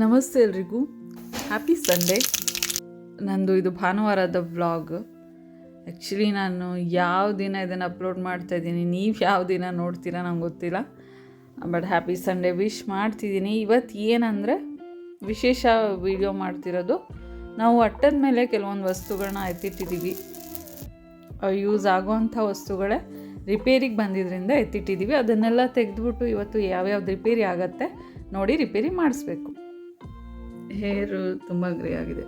ನಮಸ್ತೆ ಎಲ್ರಿಗೂ. Happy Sunday ನಂದು ಇದು ಭಾನುವಾರದ ವ್ಲಾಗ್ ಆ್ಯಕ್ಚುಲಿ ನಾನು ಯಾವ ದಿನ ಇದನ್ನು ಅಪ್ಲೋಡ್ ಮಾಡ್ತಾ ಇದ್ದೀನಿ, ನೀವು ಯಾವ ದಿನ ನೋಡ್ತೀರಾ ನಂಗೆ ಗೊತ್ತಿಲ್ಲ. ಬಟ್ ಹ್ಯಾಪಿ ಸಂಡೇ ವಿಶ್ ಮಾಡ್ತಿದ್ದೀನಿ. ಇವತ್ತು ಏನಂದರೆ ವಿಶೇಷ ವಿಡಿಯೋ ಮಾಡ್ತಿರೋದು, ನಾವು ಅಟ್ಟದ ಮೇಲೆ ಕೆಲವೊಂದು ವಸ್ತುಗಳನ್ನ ಎತ್ತಿಟ್ಟಿದ್ದೀವಿ ಯೂಸ್ ಆಗೋವಂಥ ವಸ್ತುಗಳೇ ರಿಪೇರಿಗೆ ಬಂದಿದ್ದರಿಂದ ಎತ್ತಿಟ್ಟಿದ್ದೀವಿ ಅದನ್ನೆಲ್ಲ ತೆಗೆದುಬಿಟ್ಟು ಇವತ್ತು ಯಾವ್ಯಾವ್ದು ರಿಪೇರಿ ಆಗತ್ತೆ ನೋಡಿ ರಿಪೇರಿ ಮಾಡಿಸ್ಬೇಕು. ಹೇರು ತುಂಬ ಗ್ರೇ ಆಗಿದೆ.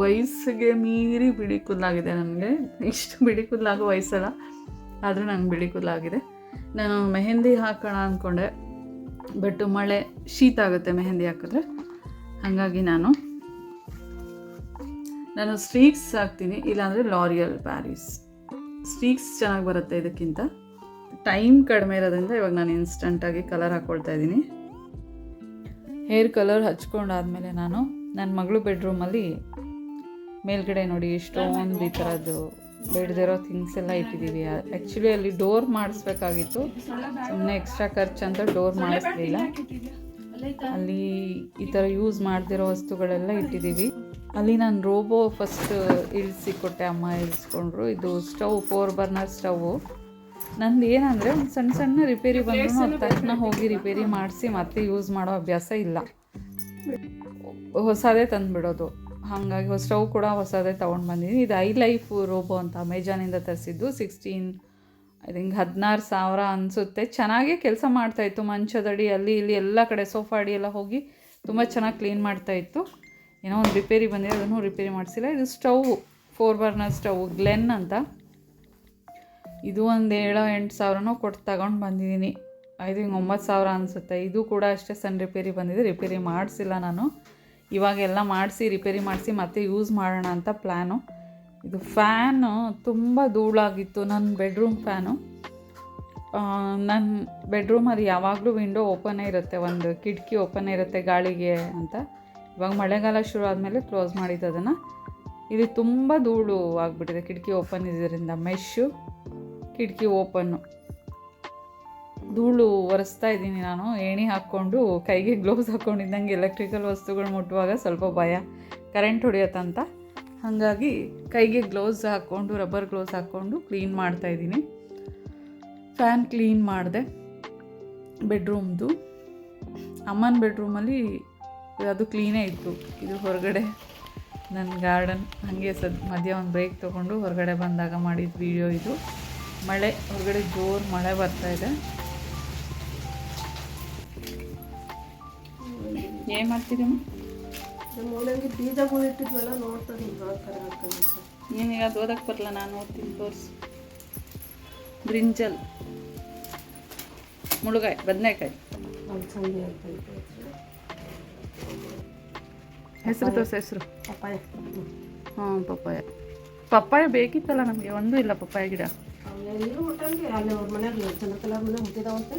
ವಯಸ್ಸಿಗೆ ಮೀರಿ ಬಿಳಿ ಕೂದಲಾಗಿದೆ ನನಗೆ. ಇಷ್ಟು ಬಿಳಿ ಕೂದಲಾಗೋ ವಯಸ್ಸಲ್ಲ, ಆದರೆ ನಂಗೆ ಬಿಳಿ ಕೂದಲಾಗಿದೆ ನಾನು ಮೆಹೆಂದಿ ಹಾಕೋಣ ಅಂದ್ಕೊಂಡೆ ಬಟ್ ಮಳೆ ಶೀತ ಆಗುತ್ತೆ ಮೆಹೆಂದಿ ಹಾಕಿದ್ರೆ. ಹಾಗಾಗಿ ನಾನು ನಾನು ಸ್ಟ್ರೀಕ್ಸ್ ಹಾಕ್ತೀನಿ, ಇಲ್ಲಾಂದರೆ ಲಾರಿಯಲ್ ಪ್ಯಾರಿಸ್. ಸ್ಟ್ರೀಕ್ಸ್ ಚೆನ್ನಾಗಿ ಬರುತ್ತೆ ಇದಕ್ಕಿಂತ. ಟೈಮ್ ಕಡಿಮೆ ಇರೋದ್ರಿಂದ ಇವಾಗ ನಾನು ಇನ್ಸ್ಟಂಟಾಗಿ ಕಲರ್ ಹಾಕ್ಕೊಳ್ತಾ ಇದ್ದೀನಿ. ಹೇರ್ ಕಲರ್ ಹಚ್ಕೊಂಡಾದ್ಮೇಲೆ ನಾನು ನನ್ನ ಮಗಳು ಬೆಡ್ರೂಮಲ್ಲಿ ಮೇಲ್ಗಡೆ ನೋಡಿ ಎಷ್ಟೊಂದು ಈ ಥರದ್ದು ಬೇಡದಿರೋ ಥಿಂಗ್ಸ್ ಎಲ್ಲ ಇಟ್ಟಿದ್ದೀವಿ. ಆ್ಯಕ್ಚುಲಿ ಅಲ್ಲಿ ಡೋರ್ ಮಾಡಿಸ್ಬೇಕಾಗಿತ್ತು. ಸುಮ್ಮನೆ ಎಕ್ಸ್ಟ್ರಾ ಖರ್ಚು ಅಂತ ಡೋರ್ ಮಾಡಿಸ್ಲಿಲ್ಲ. ಅಲ್ಲಿ ಈ ಥರ ಯೂಸ್ ಮಾಡ್ದಿರೋ ವಸ್ತುಗಳೆಲ್ಲ ಇಟ್ಟಿದ್ದೀವಿ. ಅಲ್ಲಿ ನಾನು ರೋಬೋ ಫಸ್ಟ್ ಇಳಿಸಿ ಕೊಟ್ಟೆ ಅಮ್ಮ ಇಳಿಸ್ಕೊಂಡ್ರು. ಇದು ಸ್ಟವ್, ಫೋರ್ ಬರ್ನರ್ ಸ್ಟವ್ವು ನಂದು ಏನಂದರೆ ಒಂದು ಸಣ್ಣ ಸಣ್ಣ ರಿಪೇರಿ ಬಂದು ಅದು ತಕ್ಷಣ ಹೋಗಿ ರಿಪೇರಿ ಮಾಡಿಸಿ ಮತ್ತೆ ಯೂಸ್ ಮಾಡೋ ಅಭ್ಯಾಸ ಇಲ್ಲ. ಹೊಸದೇ ತಂದುಬಿಡೋದು. ಹಾಗಾಗಿ ಸ್ಟವ್ ಕೂಡ ಹೊಸದೇ ತೊಗೊಂಡು ಬಂದಿದ್ದೀನಿ ಇದು ಐ ಲೈಫ್ ರೋಬೋ ಅಂತ ಅಮೆಜಾನಿಂದ ತರಿಸಿದ್ದು. ಸಿಕ್ಸ್ಟೀನ್ ಐ ಥಿಂಕ್ ಹದಿನಾರು ಸಾವಿರ ಅನಿಸುತ್ತೆ. ಚೆನ್ನಾಗೇ ಕೆಲಸ ಮಾಡ್ತಾಯಿತ್ತು ಮಂಚದಡಿ ಅಲ್ಲಿ ಇಲ್ಲಿ ಎಲ್ಲ ಕಡೆ ಸೋಫಾ ಅಡಿ ಎಲ್ಲ ಹೋಗಿ ತುಂಬ ಚೆನ್ನಾಗಿ ಕ್ಲೀನ್ ಮಾಡ್ತಾಯಿತ್ತು ಏನೋ ಒಂದು ರಿಪೇರಿ ಬಂದಿದೆ ಅದನ್ನು ರಿಪೇರಿ ಮಾಡಿಸಿಲ್ಲ. ಇದು stove four burner stove Glen ಅಂತ. ಇದು ಒಂದು ಏಳು ಎಂಟು ಸಾವಿರನೂ ಕೊಟ್ಟು ತಗೊಂಡು ಬಂದಿದ್ದೀನಿ ಐದು ಹಿಂಗೆ ಒಂಬತ್ತು ಸಾವಿರ ಅನಿಸುತ್ತೆ. ಇದು ಕೂಡ ಅಷ್ಟೇ ಸಣ್ಣ ರಿಪೇರಿ ಬಂದಿದೆ. ರಿಪೇರಿ ಮಾಡಿಸಿಲ್ಲ ನಾನು. ಇವಾಗೆಲ್ಲ ಮಾಡಿಸಿ ರಿಪೇರಿ ಮಾಡಿಸಿ ಮತ್ತೆ ಯೂಸ್ ಮಾಡೋಣ ಅಂತ ಪ್ಲ್ಯಾನು ಇದು ಫ್ಯಾನು ತುಂಬ ಧೂಳಾಗಿತ್ತು. ನನ್ನ ಬೆಡ್ರೂಮ್ ಫ್ಯಾನು. ನನ್ನ ಬೆಡ್ರೂಮಲ್ಲಿ ಯಾವಾಗಲೂ ವಿಂಡೋ ಓಪನೇ ಇರುತ್ತೆ. ಒಂದು ಕಿಟಕಿ ಓಪನ್ ಇರುತ್ತೆ ಗಾಳಿಗೆ ಅಂತ. ಇವಾಗ ಮಳೆಗಾಲ ಶುರು ಆದಮೇಲೆ ಕ್ಲೋಸ್ ಮಾಡಿದ್ದು ಅದನ್ನು. ಇಲ್ಲಿ ತುಂಬ ಧೂಳು ಆಗಿಬಿಟ್ಟಿದೆ. ಕಿಟಕಿ ಓಪನ್ ಇದರಿಂದ ಮೆಶ್ಶು ಕಿಟಕಿ ಓಪನ್ನು ಧೂಳು ಒರೆಸ್ತಾ ಇದ್ದೀನಿ ನಾನು. ಏಣಿ ಹಾಕ್ಕೊಂಡು ಕೈಗೆ ಗ್ಲೌಸ್ ಹಾಕ್ಕೊಂಡಿದ್ದಂಗೆ ಎಲೆಕ್ಟ್ರಿಕಲ್ ವಸ್ತುಗಳು ಮುಟ್ಟುವಾಗ ಸ್ವಲ್ಪ ಭಯ. ಕರೆಂಟ್ ಹೊಡೆಯತ್ತಂತ ಹಾಗಾಗಿ ಕೈಗೆ ಗ್ಲೌಸ್ ಹಾಕ್ಕೊಂಡು ರಬ್ಬರ್ ಗ್ಲೌಸ್ ಹಾಕ್ಕೊಂಡು ಕ್ಲೀನ್ ಮಾಡ್ತಾ ಇದ್ದೀನಿ. ಫ್ಯಾನ್ ಕ್ಲೀನ್ ಮಾಡಿದೆ. ಬೆಡ್ರೂಮ್ದು ಅಮ್ಮನ ಬೆಡ್ರೂಮಲ್ಲಿ ಅದು ಕ್ಲೀನೇ ಇತ್ತು. ಇದು ಹೊರಗಡೆ ನನ್ನ ಗಾರ್ಡನ್ ಹಾಗೆ ಸದ್ ಮಧ್ಯ ಒಂದು ಬ್ರೇಕ್ ತೊಗೊಂಡು ಹೊರಗಡೆ ಬಂದಾಗ ಮಾಡಿದ ವಿಡಿಯೋ ಇದು. ಮಳೆ ಹೊರಗಡೆ ಜೋರು ಮಳೆ ಬರ್ತಾ ಇದೆ. ಏನು ಮಾಡ್ತೀರಮ್ಮ ನಮ್ಮ ಮೂಲಂಗಿ ಬೀಜಗಳು ಇಟ್ಟಿದ್ವಲ್ಲ ನೋಡ್ತಾರೆ ಹಿಂಗೆ ಅಂತ. ನೀನೀಗ ಅದು ಓದಕ್ಕೆ ಬರಲ್ಲ ನಾನು ಓದ್ತೀನಿ ತೋರಿಸು. ಬ್ರಿಂಜಲ್. ಮುಳುಗಾಯಿ ಬದನೆಕಾಯಿ. ಹೆಸರು ತೋರಿಸ ಹೆಸರು. ಪಪ್ಪಾಯ. ಹಾಂ ಪಪ್ಪಾಯ. ಪಪ್ಪಾಯ ಬೇಕಿತ್ತಲ್ಲ ನಮಗೆ? ಒಂದೂ ಇಲ್ಲ ಪಪ್ಪಾಯ ಗಿಡ. ನೀರು ಅಲ್ಲಿ ಅವ್ರ ಮನೆಯಾಗ ಚೆನ್ನ ಕಲರ್ ಮನೆ ಹುಟ್ಟಿದಾವಂತೆ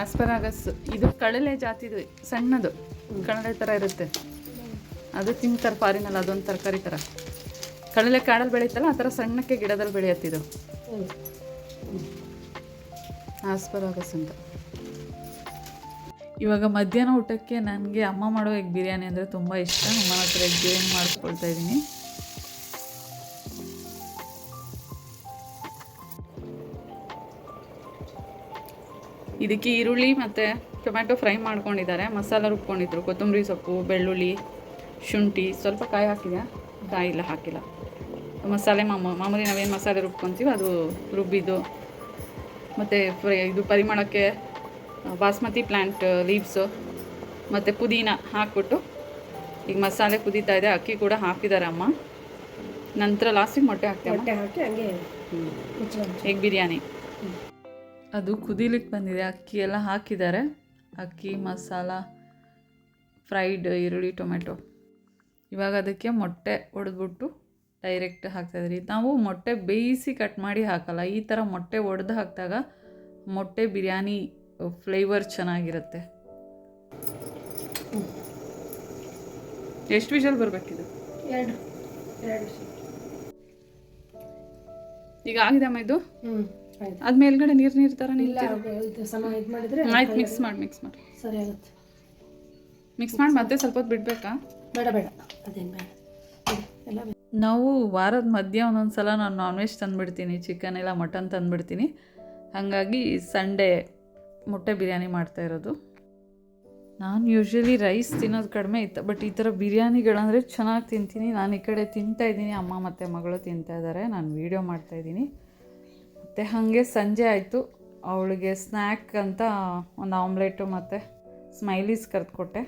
ಆಸ್ಪರಾಗಸ್ ಇದು ಕಳಲೆ ಜಾತಿದು ಸಣ್ಣದು. ಕಳಲೆ ಥರ ಇರುತ್ತೆ. ಅದು ತಿಂತಾರೆ ಫಾರಿನಲ್ಲಿ ಅದೊಂದು ತರಕಾರಿ ಥರ ಕಡಲೆ ಕಾಡಲ್ಲಿ ಬೆಳೀತಲ್ಲ ಆ ಥರ ಸಣ್ಣಕ್ಕೆ ಗಿಡದಲ್ಲಿ ಬೆಳೆಯತ್ತಿದು. ಆಸ್ಪರಾಗಸ್ ಅಂತ. ಇವಾಗ ಮಧ್ಯಾಹ್ನ ಊಟಕ್ಕೆ ನನಗೆ ಅಮ್ಮ ಮಾಡೋ ಎಗ್ ಬಿರಿಯಾನಿ ಅಂದರೆ ತುಂಬ ಇಷ್ಟ. ಅಮ್ಮನ ಹತ್ರ ಎಗ್ ಬಿರಿಯಾನಿ ಮಾಡಿಸ್ಕೊಳ್ತಾ ಇದ್ದೀನಿ. ಇದಕ್ಕೆ ಈರುಳ್ಳಿ ಮತ್ತು ಟೊಮ್ಯಾಟೊ ಫ್ರೈ ಮಾಡ್ಕೊಂಡಿದ್ದಾರೆ. ಮಸಾಲ ರುಬ್ಕೊಂಡಿದ್ರು. ಕೊತ್ತಂಬರಿ ಸೊಪ್ಪು ಬೆಳ್ಳುಳ್ಳಿ ಶುಂಠಿ ಸ್ವಲ್ಪ ಕಾಯಿ ಹಾಕಿದ್ಯಾ ಕಾಯಿ ಇಲ್ಲ ಹಾಕಿಲ್ಲ. ಮಸಾಲೆ ಮಾಮೂ ಮಾಮೂಲಿ ನಾವೇನು ಮಸಾಲೆ ರುಬ್ಕೊತೀವಿ ಅದು ರುಬ್ಬಿದ್ದು. ಮತ್ತು ಫ್ರೈ ಇದು ಪರಿಮಳಕ್ಕೆ ಬಾಸ್ಮತಿ ಪ್ಲ್ಯಾಂಟ್ ಲೀವ್ಸು ಮತ್ತು ಪುದೀನ ಹಾಕ್ಬಿಟ್ಟು ಈಗ ಮಸಾಲೆ ಕುದೀತಾ ಇದೆ. ಅಕ್ಕಿ ಕೂಡ ಹಾಕಿದ್ದಾರೆ ಅಮ್ಮ. ನಂತರ ಲಾಸ್ಟಿಗೆ ಮೊಟ್ಟೆ ಹಾಕ್ತೇವೆ ಮೊಟ್ಟೆ ಹಾಕಿ ಹಂಗೆ ಎಗ್ ಬಿರಿಯಾನಿ. ಅದು ಕುದಿಲಿಕ್ಕೆ ಬಂದಿದೆ. ಅಕ್ಕಿ ಎಲ್ಲ ಹಾಕಿದ್ದಾರೆ. ಅಕ್ಕಿ ಮಸಾಲ ಫ್ರೈಡ್ ಈರುಳ್ಳಿ ಟೊಮೆಟೊ ಇವಾಗ ಅದಕ್ಕೆ ಮೊಟ್ಟೆ ಒಡೆದ್ಬಿಟ್ಟು ಡೈರೆಕ್ಟ್ ಹಾಕ್ತಾಯಿದ್ರಿ ನಾವು ಮೊಟ್ಟೆ ಬೇಯಿಸಿ ಕಟ್ ಮಾಡಿ ಹಾಕಲ್ಲ. ಈ ಥರ ಮೊಟ್ಟೆ ಒಡೆದು ಹಾಕಿದಾಗ ಮೊಟ್ಟೆ ಬಿರಿಯಾನಿ ಫ್ಲೇವರ್ ಚೆನ್ನಾಗಿರುತ್ತೆ. ಎಷ್ಟು ವಿಷಲ್ ಬರಬೇಕಿದು? ಎರಡು. ಎರಡು ಈಗ ಆಗಿದೆ ಅಮ್ಮ ಇದು? ಹ್ಞೂ ಅದು ಮೇಲ್ಗಡೆ ನೀರು ನೀರು ಥರ ಮಾಡಿದ್ರೆ ಆಯ್ತು ಮಿಕ್ಸ್ ಮಾಡಿ ಮಿಕ್ಸ್ ಮಾಡಿ. ಸರಿ ಆಗುತ್ತೆ. ಮಿಕ್ಸ್ ಮಾಡಿ ಮತ್ತೆ ಸ್ವಲ್ಪ ಹೊತ್ತು ಬಿಡಬೇಕಾ? ಬೇಡ ಬೇಡ. ಅದೇನು ಬೇಡ. ಎಲ್ಲ ಬೇಡ. ನಾವು ವಾರದ ಮಧ್ಯ ಒಂದೊಂದ್ಸಲ ನಾನು ನಾನ್ ವೆಜ್ ತಂದುಬಿಡ್ತೀನಿ ಚಿಕನ್ ಇಲ್ಲ ಮಟನ್ ತಂದುಬಿಡ್ತೀನಿ. ಹಾಗಾಗಿ ಸಂಡೇ ಮೊಟ್ಟೆ ಬಿರಿಯಾನಿ ಮಾಡ್ತಾ ಇರೋದು. ನಾನು ಯೂಶ್ವಲಿ ರೈಸ್ ತಿನ್ನೋದು ಕಡಿಮೆ ಇತ್ತು ಬಟ್ ಈ ಥರ ಬಿರಿಯಾನಿಗಳಂದರೆ ಚೆನ್ನಾಗಿ ತಿಂತೀನಿ. ನಾನು ಈ ಕಡೆ ತಿಂತಾ ಇದ್ದೀನಿ ಅಮ್ಮ ಮತ್ತು ಮಗಳು ತಿಂತಾ ಇದ್ದಾರೆ ನಾನು ವೀಡಿಯೋ ಮಾಡ್ತಾಯಿದ್ದೀನಿ ಮತ್ತು ಹಾಗೆ ಸಂಜೆ ಆಯಿತು. ಅವಳಿಗೆ ಸ್ನ್ಯಾಕ್ ಅಂತ ಒಂದು ಆಮ್ಲೆಟು ಮತ್ತು ಸ್ಮೈಲೀಸ್ ಕರೆದುಕೊಟ್ಟೆ.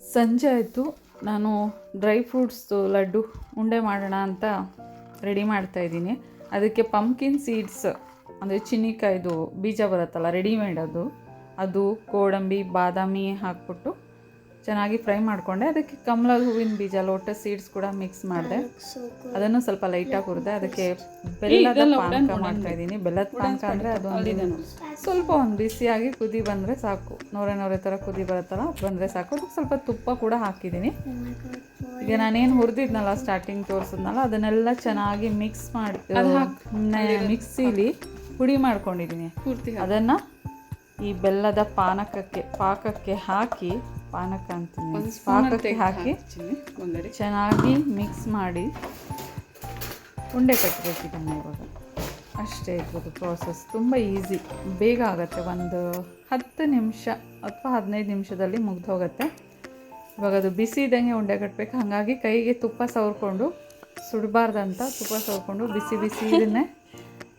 ಸಂಜೆ ಆಯಿತು. ನಾನು ಡ್ರೈ ಫ್ರೂಟ್ಸ್ದು ಲಡ್ಡು, ಉಂಡೆ ಮಾಡೋಣ ಅಂತ ರೆಡಿ ಮಾಡ್ತಾಯಿದ್ದೀನಿ ಅದಕ್ಕೆ ಪಂಪ್ಕಿನ್ ಸೀಡ್ಸ್ ಅಂದರೆ ಚಿನ್ನಿಕಾಯ್ದು ಬೀಜ ಬರುತ್ತಲ್ಲ ರೆಡಿಮೇಡ್ ಅದು ಅದು, ಗೋಡಂಬಿ, ಬಾದಾಮಿ ಹಾಕ್ಬಿಟ್ಟು ಚೆನ್ನಾಗಿ ಫ್ರೈ ಮಾಡಿಕೊಂಡೆ. ಅದಕ್ಕೆ ಕಮಲ ಹೂವಿನ ಬೀಜ ಲೋಟಸ್ ಸೀಡ್ಸ್ ಕೂಡ ಮಿಕ್ಸ್ ಮಾಡಿದೆ. ಅದನ್ನು ಸ್ವಲ್ಪ ಲೈಟಾಗಿ ಹುರಿದೆ ಅದಕ್ಕೆ ಬೆಲ್ಲದ ಪಾನಕ ಮಾಡ್ತಾ ಇದ್ದೀನಿ. ಬೆಲ್ಲದ ಪಾನಕ ಅಂದರೆ ಅದೊಂದು ಸ್ವಲ್ಪ ಒಂದು ಬಿಸಿಯಾಗಿ ಕುದಿ ಬಂದರೆ ಸಾಕು. ನೋರೆ ನೋರೆ ಥರ ಕುದಿ ಬರುತ್ತಲ್ಲ ಅದು ಬಂದರೆ ಸಾಕು. ಅದಕ್ಕೆ ಸ್ವಲ್ಪ ತುಪ್ಪ ಕೂಡ ಹಾಕಿದ್ದೀನಿ. ಈಗ ನಾನೇನು ಹುರಿದಿದ್ನಲ್ಲ ಸ್ಟಾರ್ಟಿಂಗ್ ತೋರಿಸಿದ್ನಲ್ಲ ಅದನ್ನೆಲ್ಲ ಚೆನ್ನಾಗಿ ಮಿಕ್ಸ್ ಮಾಡಿ ಮಿಕ್ಸಿಲಿ ಪುಡಿ ಮಾಡ್ಕೊಂಡಿದ್ದೀನಿ. ಅದನ್ನು ಈ ಬೆಲ್ಲದ ಪಾನಕಕ್ಕೆ ಪಾಕಕ್ಕೆ ಹಾಕಿ ಪಾನಕ ಅಂತೀನಿ. ಪಾಕಕ್ಕೆ ಹಾಕಿ ಚೆನ್ನಾಗಿ ಮಿಕ್ಸ್ ಮಾಡಿ ಉಂಡೆ ಕಟ್ಟಬೇಕು ಇದನ್ನು ಇವಾಗ. ಅಷ್ಟೇ ಇರ್ಬೋದು ಪ್ರಾಸೆಸ್ ತುಂಬ ಈಸಿ ಬೇಗ ಆಗುತ್ತೆ. ಒಂದು ಹತ್ತು ನಿಮಿಷ ಅಥವಾ ಹದಿನೈದು ನಿಮಿಷದಲ್ಲಿ ಮುಗ್ದು ಹೋಗುತ್ತೆ. ಇವಾಗ ಅದು ಬಿಸಿ ಇದ್ದಂಗೆ ಉಂಡೆ ಕಟ್ಟಬೇಕು ಹಾಗಾಗಿ ಕೈಗೆ ತುಪ್ಪ ಸವರ್ಕೊಂಡು ಸುಡಬಾರ್ದಂತ ತುಪ್ಪ ಸವರ್ಕೊಂಡು ಬಿಸಿ ಬಿಸಿ ಇದನ್ನೇ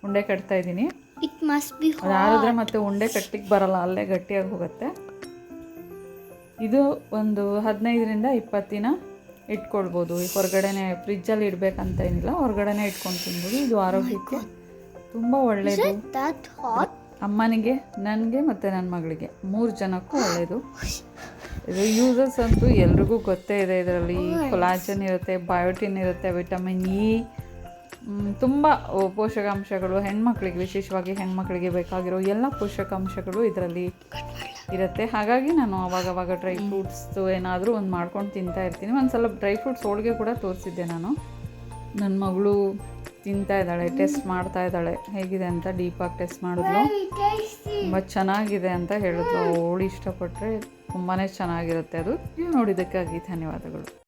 ಉಂಡೆ ಕಟ್ತಾ ಇದ್ದೀನಿ. ಯಾರಾದ್ರೆ ಆರಿದ್ರೆ ಮತ್ತೆ ಉಂಡೆ ಕಟ್ಟಲಿಕ್ಕೆ ಬರಲ್ಲ. ಅಲ್ಲೇ ಗಟ್ಟಿಯಾಗಿ ಹೋಗುತ್ತೆ. ಇದು ಒಂದು ಹದಿನೈದರಿಂದ ಇಪ್ಪತ್ತು ದಿನ ಇಟ್ಕೊಳ್ಬೋದು. ಈ ಹೊರಗಡೆನೆ ಫ್ರಿಜ್ಜಲ್ಲಿ ಇಡಬೇಕಂತ ಏನಿಲ್ಲ ಹೊರಗಡೆನೆ ಇಟ್ಕೊಂಡು ತಿನ್ಬೋದು. ಇದು ಆರೋಗ್ಯಕ್ಕೆ ತುಂಬ ಒಳ್ಳೆಯದು ಅಮ್ಮನಿಗೆ ನನಗೆ ಮತ್ತು ನನ್ನ ಮಗಳಿಗೆ ಮೂರು ಜನಕ್ಕೂ ಒಳ್ಳೆಯದು ಇದು ಯೂಸಸ್ ಅಂತೂ ಎಲ್ರಿಗೂ ಗೊತ್ತೇ ಇದೆ ಇದರಲ್ಲಿ. ಕೊಲಾಜನ್ ಇರುತ್ತೆ ಬಯೋಟಿನ್ ಇರುತ್ತೆ ವಿಟಮಿನ್ ಇ ತುಂಬ ಪೋಷಕಾಂಶಗಳು ಹೆಣ್ಮಕ್ಳಿಗೆ ವಿಶೇಷವಾಗಿ ಹೆಣ್ಮಕ್ಳಿಗೆ ಬೇಕಾಗಿರೋ ಎಲ್ಲ ಪೋಷಕಾಂಶಗಳು ಇದರಲ್ಲಿ ಇರುತ್ತೆ. ಹಾಗಾಗಿ ನಾನು ಅವಾಗವಾಗ ಡ್ರೈ ಫ್ರೂಟ್ಸ್ದು ಏನಾದರೂ ಒಂದು ಮಾಡ್ಕೊಂಡು ತಿಂತಾ ಇರ್ತೀನಿ. ಒಂದು ಸ್ವಲ್ಪ ಡ್ರೈ ಫ್ರೂಟ್ಸ್ ಹೋಳಿಗೆ ಕೂಡ ತೋರಿಸಿದ್ದೆ ನಾನು. ನನ್ನ ಮಗಳು ತಿಂತಾ ಇದ್ದಾಳೆ ಟೆಸ್ಟ್ ಮಾಡ್ತಾ ಇದ್ದಾಳೆ. ಹೇಗಿದೆ ಅಂತ ಡೀಪಾಗಿ ಟೆಸ್ಟ್ ಮಾಡಿದ್ಲು. ತುಂಬ ಚೆನ್ನಾಗಿದೆ ಅಂತ ಹೇಳಿದ್ಲು. ಅವಳು ಇಷ್ಟಪಟ್ಟರೆ ತುಂಬಾ ಚೆನ್ನಾಗಿರುತ್ತೆ ಅದು. ನೀವು ನೋಡಿದ್ದಕ್ಕಾಗಿ ಧನ್ಯವಾದಗಳು.